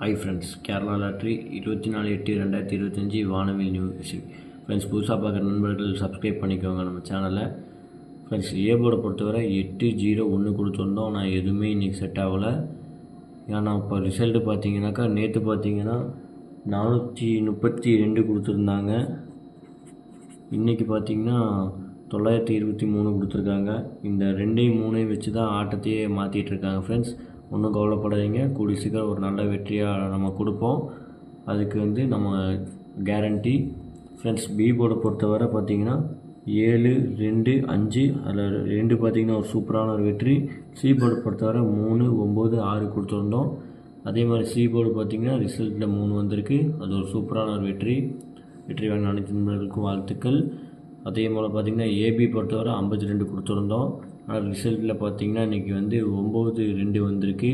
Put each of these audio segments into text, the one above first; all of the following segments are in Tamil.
ஹாய் ஃப்ரெண்ட்ஸ் கேரளா லாட்ரி இருபத்தி நாலு எட்டு ரெண்டாயிரத்தி இருபத்தஞ்சி வானவில் நியூஸ் ஃப்ரெண்ட்ஸ் புதுசாக பார்க்குற நண்பர்கள் சப்ஸ்கிரைப் பண்ணிக்கோங்க நம்ம சேனலை ஃப்ரெண்ட்ஸ் ஏ போர்டை பொறுத்தவரை எட்டு ஜீரோ ஒன்று கொடுத்துருந்தோம். ஆனால் எதுவுமே இன்றைக்கி செட் ஆகலை. ஏன்னா இப்போ ரிசல்ட்டு பார்த்தீங்கன்னாக்கா நேற்று பார்த்தீங்கன்னா நானூற்றி முப்பத்தி ரெண்டு கொடுத்துருந்தாங்க. இன்றைக்கி பார்த்தீங்கன்னா தொள்ளாயிரத்தி இருபத்தி மூணு கொடுத்துருக்காங்க. இந்த ரெண்டையும் மூணையும் வச்சு தான் ஆட்டத்தையே மாற்றிட்டு இருக்காங்க ஃப்ரெண்ட்ஸ் ஒன்றும் கவலைப்படாதீங்க. கூடி சீக்கிரம் ஒரு நல்ல வெற்றியாக நம்ம கொடுப்போம். அதுக்கு வந்து நம்ம கேரண்டி ஃப்ரெண்ட்ஸ் பி போர்டை பொறுத்தவரை பார்த்தீங்கன்னா ஏழு ரெண்டு அஞ்சு அதில் ரெண்டு பார்த்தீங்கன்னா ஒரு சூப்பரான ஒரு வெற்றி. சி போர்டு பொறுத்தவரை மூணு ஒம்பது ஆறு கொடுத்துருந்தோம். அதே மாதிரி சி போர்டு பார்த்தீங்கன்னா ரிசல்ட்டில் மூணு வந்திருக்கு. அது ஒரு சூப்பரான ஒரு வெற்றி. வெற்றி வாங்க அனைத்து நண்பர்களுக்கும் வாழ்த்துக்கள். அதே போல் பார்த்திங்கன்னா ஏபி பொறுத்தவரை ஐம்பத்தி ரெண்டு கொடுத்துருந்தோம். ரிசல்ட்டில் பார்த்தீங்கன்னா இன்றைக்கி வந்து ஒம்பது ரெண்டு வந்திருக்கு.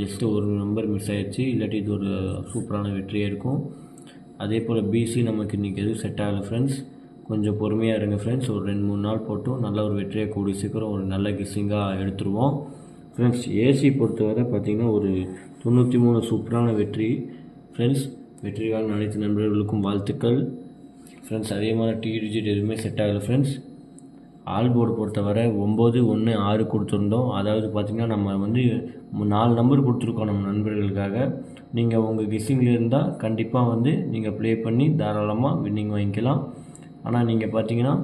ஜஸ்ட்டு ஒரு நம்பர் மிஸ் ஆகிடுச்சு இல்லாட்டி இது ஒரு சூப்பரான வெற்றியாக இருக்கும். அதே போல் பிசி நமக்கு இன்றைக்கி எதுவும் செட் ஆகலை ஃப்ரெண்ட்ஸ் கொஞ்சம் பொறுமையாக இருங்க ஃப்ரெண்ட்ஸ் ஒரு ரெண்டு மூணு நாள் போட்டும். நல்ல ஒரு வெற்றியை கூடி சீக்கிரம் ஒரு நல்ல கிஸ்ஸிங்காக எடுத்துருவோம். ஃப்ரெண்ட்ஸ் ஏசி பொறுத்தவரை பார்த்திங்கன்னா ஒரு தொண்ணூற்றி மூணு சூப்பரான வெற்றி. ஃப்ரெண்ட்ஸ் வெற்றி வாங்க அனைத்து நண்பர்களுக்கும் வாழ்த்துக்கள். ஃப்ரெண்ட்ஸ் அதே மாதிரி டி டிஜிட் எதுவுமே செட் ஆகலை ஃப்ரெண்ட்ஸ் ஆல் போர்டு பொறுத்தவரை ஒம்பது ஒன்று ஆறு கொடுத்துருந்தோம். அதாவது பார்த்திங்கன்னா நம்ம வந்து நாலு நம்பர் கொடுத்துருக்கோம் நம்ம நண்பர்களுக்காக. நீங்கள் உங்கள் கிஸ்ஸிங்கில் இருந்தால் கண்டிப்பாக வந்து நீங்கள் ப்ளே பண்ணி தாராளமாக வின்னிங் வாங்கிக்கலாம். ஆனால் நீங்கள் பார்த்தீங்கன்னா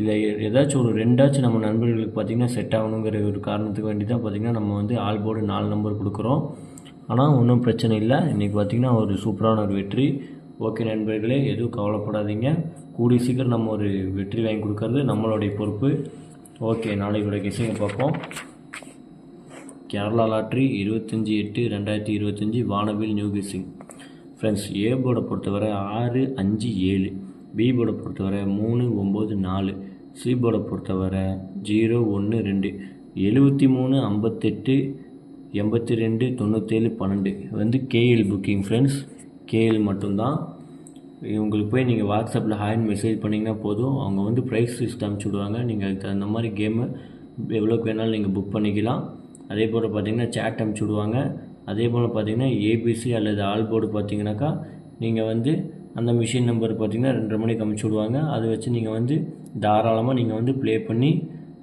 இல்லை ஏதாச்சும் ஒரு ரெண்டாச்சும் நம்ம நண்பர்களுக்கு பார்த்திங்கன்னா செட் ஆகணுங்கிற ஒரு காரணத்துக்கு வேண்டி தான் பார்த்திங்கன்னா நம்ம வந்து ஆல் போர்டு நாலு நம்பர் கொடுக்குறோம். ஆனால் ஒன்றும் பிரச்சனை இல்லை. இன்றைக்கி பார்த்திங்கன்னா ஒரு சூப்பரான ஒரு வெற்றி. ஓகே நண்பர்களே எதுவும் கவலைப்படாதீங்க. கூடிய சீக்கிரம் நம்ம ஒரு வெற்றி வாங்கி கொடுக்கறது நம்மளுடைய பொறுப்பு. ஓகே நாளைக்கு கூட பார்ப்போம். கேரளா லாட்ரி இருபத்தஞ்சி எட்டு ரெண்டாயிரத்தி இருபத்தஞ்சி வானவில் நியூ கெஸிங் ஃப்ரெண்ட்ஸ் ஏ போர்டை பொறுத்தவரை ஆறு அஞ்சு ஏழு. பி போர்டை பொறுத்தவரை மூணு ஒம்பது நாலு. சி போர்டை பொறுத்தவரை ஜீரோ ஒன்று ரெண்டு. எழுபத்தி மூணு ஐம்பத்தெட்டு எண்பத்தி ரெண்டு தொண்ணூற்றேழு பன்னெண்டு. வந்து கேஎல் புக்கிங் ஃப்ரெண்ட்ஸ் கேஎல் மட்டும்தான். உங்களுக்கு போய் நீங்கள் வாட்ஸ்அப்பில் ஹாய்னு மெசேஜ் பண்ணிங்கன்னா போதும். அவங்க வந்து ப்ரைஸ் லிஸ்ட் அனுப்பிச்சி விடுவாங்க. நீங்கள் அதுக்கு தகுந்த மாதிரி கேமு எவ்வளோக்கு வேணாலும் நீங்கள் புக் பண்ணிக்கலாம். அதே போல் பார்த்தீங்கன்னா சேட் அனுப்பிச்சி விடுவாங்க. அதே போல் பார்த்தீங்கன்னா ஏபிசி அல்லது ஆல் போர்டு பார்த்தீங்கன்னாக்கா நீங்கள் வந்து அந்த மிஷின் நம்பர் பார்த்தீங்கன்னா ரெண்டரை மணிக்கு அமுச்சு விடுவாங்க. அதை வச்சு நீங்கள் வந்து தாராளமாக நீங்கள் வந்து ப்ளே பண்ணி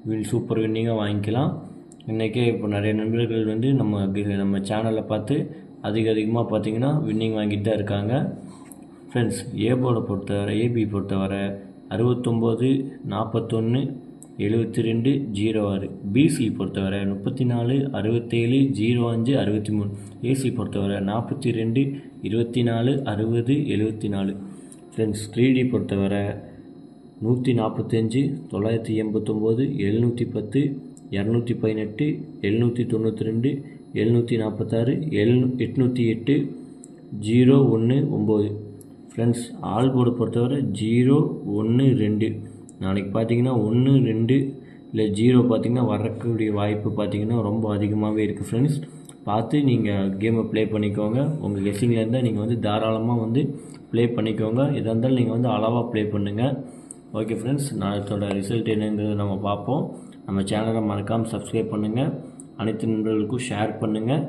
வில் சூப்பர் வின்னிங்காக வாங்கிக்கலாம். இன்றைக்கே இப்போ நிறைய நண்பர்கள் வந்து நம்ம நம்ம சேனலில் பார்த்து அதிக அதிகமாக பார்த்தீங்கன்னா வின்னிங் வாங்கிட்டு தான் இருக்காங்க. ஃப்ரெண்ட்ஸ் ஏ போர்டை பொறுத்தவரை ஏபி பொறுத்தவரை அறுபத்தொம்போது நாற்பத்தொன்று எழுபத்தி ரெண்டு ஜீரோ ஆறு பிசி பொறுத்தவரை முப்பத்தி நாலு அறுபத்தேழு ஜீரோ அஞ்சு அறுபத்தி மூணு ஏசி பொறுத்தவரை நாற்பத்தி ரெண்டு இருபத்தி நாலு அறுபது எழுபத்தி நாலு ஃப்ரெண்ட்ஸ் த்ரீடி பொறுத்தவரை நூற்றி நாற்பத்தஞ்சு தொள்ளாயிரத்தி எண்பத்தொம்போது எழுநூற்றி பத்து இரநூத்தி பதினெட்டு எழுநூற்றி தொண்ணூற்றி ரெண்டு எழுநூற்றி நாற்பத்தாறு எழுநூ எட்நூற்றி எட்டு ஜீரோ ஒன்று ஒம்பது. ஃப்ரெண்ட்ஸ் ஆல் போர்டு பொறுத்தவரை ஜீரோ ஒன்று ரெண்டு. நாளைக்கு பார்த்தீங்கன்னா ஒன்று ரெண்டு இல்லை ஜீரோ பார்த்தீங்கன்னா வரக்கூடிய வாய்ப்பு பார்த்தீங்கன்னா ரொம்ப அதிகமாகவே இருக்குது ஃப்ரெண்ட்ஸ் பார்த்து நீங்கள் கேமை ப்ளே பண்ணிக்கோங்க. உங்கள் கெஸ்ஸிங்கில் இருந்தால் நீங்கள் வந்து தாராளமாக வந்து ப்ளே பண்ணிக்கோங்க. எதாக இருந்தாலும் நீங்கள் வந்து அளவாக ப்ளே பண்ணுங்கள் ஓகே ஃப்ரெண்ட்ஸ் நாளைக்கோட ரிசல்ட் என்னங்கிறத நம்ம பார்ப்போம். நம்ம சேனலை மறக்காமல் சப்ஸ்கிரைப் பண்ணுங்கள் அனைத்து நண்பர்களுக்கும் ஷேர் பண்ணுங்கள்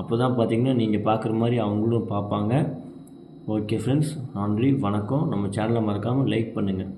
அப்போ தான் பார்த்தீங்கன்னா நீங்கள் பார்க்குற மாதிரி அவங்களும் பார்ப்பாங்க. ஓகே ஃப்ரெண்ட்ஸ் நன்றி வணக்கம். நம்ம சேனலை மறக்காமல் லைக் பண்ணுங்கள்